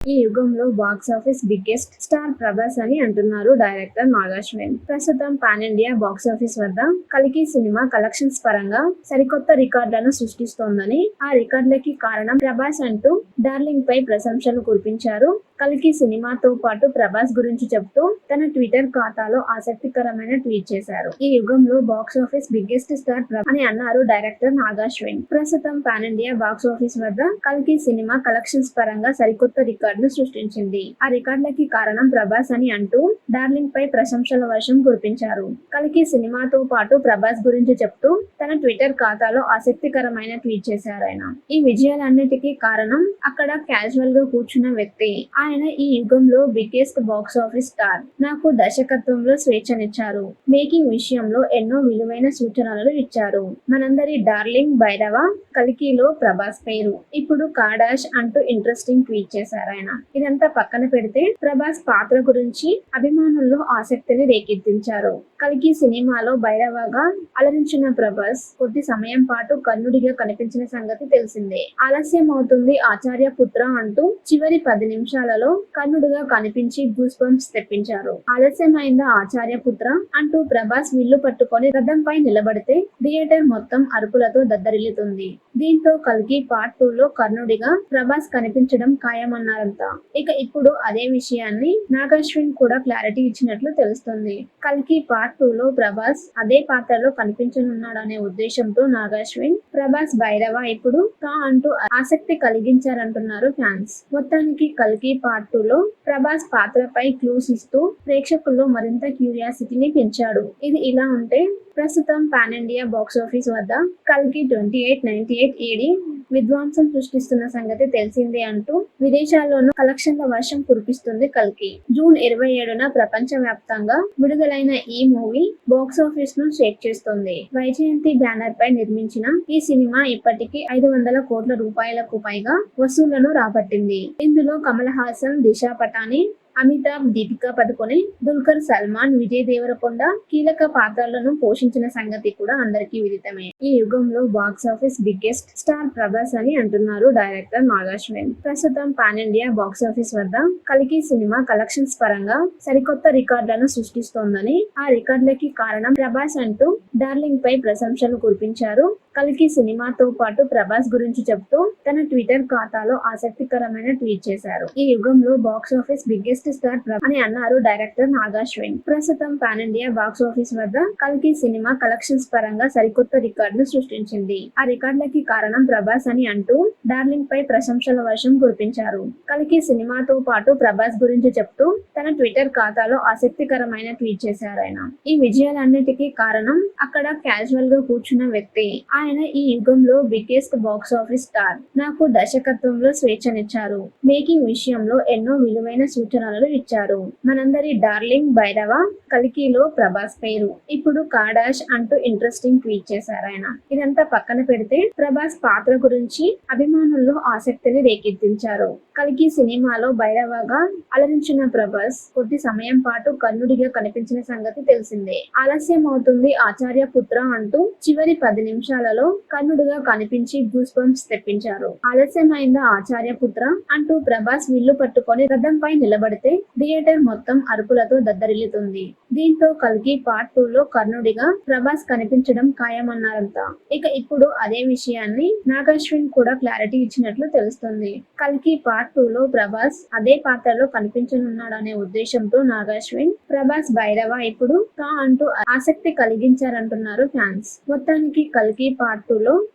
ఈ యుగంలో box office biggest star Prabhas అని అంటున్నారు డైరెక్టర్ నాగాశ్వన్ ప్రస్తుతం పాన్ ఇండియా బాక్స్ ఆఫీస్ వద్ద కలికి సినిమా కలెక్షన్స్ పరంగా సరికొత్త రికార్డులను సృష్టిస్తోందని ఆ రికార్డులకి కారణం ప్రభాస్ అంటూ డార్లింగ్ పై ప్రశంసలు కురిపించారు. కలికి సినిమాతో పాటు ప్రభాస్ గురించి చెప్తూ తన ట్విట్టర్ ఖాతాలో ఆసక్తికరమైన ట్వీట్ చేశారు. ఈ యుగంలో బాక్స్ ఆఫీస్ బిగ్గెస్ట్ స్టార్ అని అన్నారు డైరెక్టర్ నాగాశ్విన్ ప్రస్తుతం పాన్ ఇండియా బాక్స్ ఆఫీస్ వద్ద కల్కి సినిమా కలెక్షన్స్ పరంగా సరికొత్త రికార్డును సృష్టించింది. ఆ రికార్డులకి కారణం ప్రభాస్ అని అంటూ డార్లింగ్ పై ప్రశంసల వర్షం కురిపించారు. కల్కి సినిమాతో పాటు ప్రభాస్ గురించి చెప్తూ తన ట్విట్టర్ ఖాతాలో ఆసక్తికరమైన ట్వీట్ చేశారు ఆయన. ఈ విజయాలన్నిటికీ కారణం అక్కడ క్యాజువల్గా కూర్చున్న వ్యక్తి. ఆయన ఈ యుగంలో బిగ్గెస్ట్ బాక్స్ ఆఫీస్ స్టార్. నాకు దర్శకత్వంలో స్వేచ్ఛనిచ్చారు. మేకింగ్ విషయంలో ఎన్నో విలువైన సూచనలు ఇచ్చారు. మనందరి డార్లింగ్ భైరవ కలికిలో ప్రభాస్ పేరు. ఇప్పుడు కాడాష్ అంటూ ఇంట్రెస్టింగ్ ట్వీట్ చేశారు ఆయన. ఇదంతా పక్కన పెడితే ప్రభాస్ పాత్ర గురించి అభిమానుల్లో ఆసక్తిని రేకెత్తించారు. కలికి సినిమాలో భైరవగా అలరించిన ప్రభాస్ కొద్ది సమయం పాటు కన్నుడిగా కనిపించిన సంగతి తెలిసిందే. ఆలస్యం అవుతుంది ఆచార్య పుత్ర అంటూ చివరి పది నిమిషాలలో కన్నుడుగా కనిపించి గూస్ బంప్స్ తెప్పించారు. ఆలస్యమైందా ఆచార్య పుత్ర? అంటూ ప్రభాస్ విల్లు పట్టుకొని రథంపై నిలబడితే థియేటర్ మొత్తం అరుపులతో దద్దరిల్లుతుంది. దీంతో కల్కి పార్ట్ టూ లో కర్ణుడిగా ప్రభాస్ కనిపించడం ఖాయమన్నారంతా ఇక ఇప్పుడు అదే విషయాన్ని నాగశ్విన్ కూడా క్లారిటీ ఇచ్చినట్లు తెలుస్తుంది. కల్కి పార్ట్ టూ లో ప్రభాస్ అదే పాత్రలో కనిపించనున్నాడనే ఉద్దేశంతో నాగశ్విన్ ప్రభాస్ భైరవ ఇప్పుడు కా అంటూ ఆసక్తి కలిగించారంటున్నారు ఫ్యాన్స్. మొత్తానికి కల్కి పార్ట్ టూ లో ప్రభాస్ పాత్రపై క్లూస్ ఇస్తూ ప్రేక్షకుల్లో మరింత క్యూరియాసిటీని పెంచాడు. ఇది ఇలా ఉంటే ప్రస్తుతం పాన్ ఇండియా బాక్స్ ఆఫీస్ వద్ద కల్కి twenty eight ninety eight AD విధ్వంసం సృష్టిస్తున్న సంగతి తెలిసిందే అంటూ విదేశాల్లోనూ కలెక్షన్ల వర్షం కురిపిస్తుంది కల్కి. జూన్ ఇరవై ఏడున ప్రపంచ వ్యాప్తంగా విడుదలైన ఈ మూవీ బాక్స్ ఆఫీస్ను షేక్ చేస్తుంది. వైజయంతి బ్యానర్ పై నిర్మించిన ఈ సినిమా ఇప్పటికీ ఐదు వందల కోట్ల రూపాయలకు పైగా వసూళ్ళను రాబట్టింది. ఇందులో కమల్ హాసన్ దిశా పటాని అమితాబ్ దీపికా పదుకొనే దుల్కర్ సల్మాన్ విజయ్ దేవరకొండ కీలక పాత్రలను పోషించిన సంగతి కూడా అందరికీ విదితమే. ఈ యుగంలో box office biggest star Prabhas అని అంటున్నారు డైరెక్టర్ నాగాశ్వన్ ప్రస్తుతం పాన్ ఇండియా బాక్స్ ఆఫీస్ వద్ద కలికి సినిమా కలెక్షన్స్ పరంగా సరికొత్త రికార్డులను సృష్టిస్తోందని ఆ రికార్డులకి కారణం ప్రభాస్ అంటూ డార్లింగ్ పై ప్రశంసలు కురిపించారు. కలికి సినిమాతో పాటు ప్రభాస్ గురించి చెప్తూ తన ట్విట్టర్ ఖాతాలో ఆసక్తికరమైన ట్వీట్ చేశారు. ఈ యుగంలో బాక్స్ ఆఫీస్ బిగ్గెస్ట్ స్టార్ అని అన్నారు డైరెక్టర్ నాగాశ్విన్ ప్రస్తుతం పాన్ ఇండియా బాక్స్ ఆఫీస్ వద్ద కల్కి సినిమా కలెక్షన్స్ పరంగా సరికొత్త రికార్డును సృష్టించింది. ఆ రికార్డులకి కారణం ప్రభాస్ అని అంటూ డార్లింగ్ పై ప్రశంసల వర్షం కురిపించారు. కల్కి సినిమాతో పాటు ప్రభాస్ గురించి చెప్తూ తన ట్విట్టర్ ఖాతాలో ఆసక్తికరమైన ట్వీట్ చేశారు ఆయన. ఈ విజయాలన్నిటికీ కారణం అక్కడ క్యాజువల్గా కూర్చున్న వ్యక్తి. ఆయన ఈ యుగంలో బిగ్గెస్ట్ బాక్స్ ఆఫీస్ స్టార్ నాకు దర్శకత్వంలో స్వేచ్ఛనిచ్చారు. మేకింగ్ విషయంలో ఎన్నో విలువైన సూచనలు ఇచ్చారు. మనందరి డార్లింగ్ భైరవ కలికిలో ప్రభాస్ పేరు. ఇప్పుడు కాడాష్ అంటూ ఇంట్రెస్టింగ్ ట్వీట్ చేశారు ఆయన. ఇదంతా పక్కన పెడితే ప్రభాస్ పాత్ర గురించి అభిమానుల్లో ఆసక్తిని రేకెత్తించారు. కలికి సినిమాలో భైరవగా అలరించిన ప్రభాస్ కొద్ది సమయం పాటు కన్నుడిగా కనిపించిన సంగతి తెలిసిందే. ఆలస్యం అవుతుంది ఆచార్య పుత్ర అంటూ చివరి పది నిమిషాలలో కన్నుడుగా కనిపించి గూస్ బంప్స్ తెప్పించారు. ఆలస్యమైన ఆచార్య పుత్ర? అంటూ ప్రభాస్ విల్లు పట్టుకొని రథంపై నిలబడితే థియేటర్ మొత్తం అరుపులతో దద్దరిల్లుతుంది. దీంతో కల్కి పార్ట్ టూ లో కర్ణుడిగా ప్రభాస్ కనిపించడం ఖాయమన్నారంతా ఇక ఇప్పుడు అదే విషయాన్ని నాగాశ్విన్ కూడా క్లారిటీ ఇచ్చినట్లు తెలుస్తుంది. కల్కి పార్ట్ టూ లో ప్రభాస్ అదే పాత్రలో కనిపించనున్నాడనే ఉద్దేశంతో నాగాశ్విన్ ప్రభాస్ భైరవ ఇప్పుడు తా అంటూ ఆసక్తి కలిగించారంటున్నారు ఫ్యాన్స్. మొత్తానికి కల్కి పార్ట్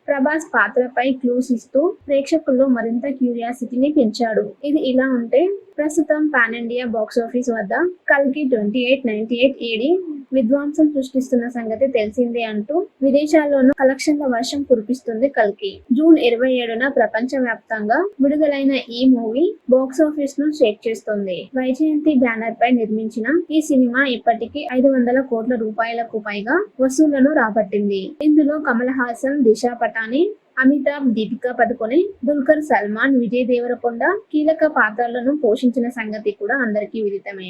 ప్రభాస్ పాత్రపై క్లూస్ ఇస్తూ ప్రేక్షకుల్లో మరింత క్యూరియాసిటీని పెంచాడు. ఇది ఇలా ఉంటే ప్రస్తుతం పాన్ ఇండియా బాక్స్ ఆఫీస్ వద్ద కల్కి twenty eight ninety eight AD విధ్వంసం సృష్టిస్తున్న సంగతి తెలిసిందే అంటూ విదేశాల్లోనూ కలెక్షన్ల వర్షం కురిపిస్తుంది కల్కి. జూన్ ఇరవై ఏడున ప్రపంచ వ్యాప్తంగా విడుదలైన ఈ మూవీ బాక్స్ ఆఫీస్ను షేక్ చేస్తుంది. వైజయంతి బ్యానర్ పై నిర్మించిన ఈ సినిమా ఇప్పటికీ ఐదు వందల కోట్ల రూపాయలకు పైగా వసూళ్ళను రాబట్టింది. ఇందులో కమల్ హాసన్ దిశా పటాని అమితాబ్ దీపికా పదుకొనే దుల్కర్ సల్మాన్ విజయ్ దేవరకొండ కీలక పాత్రలను పోషించిన సంగతి కూడా అందరికీ విదితమే.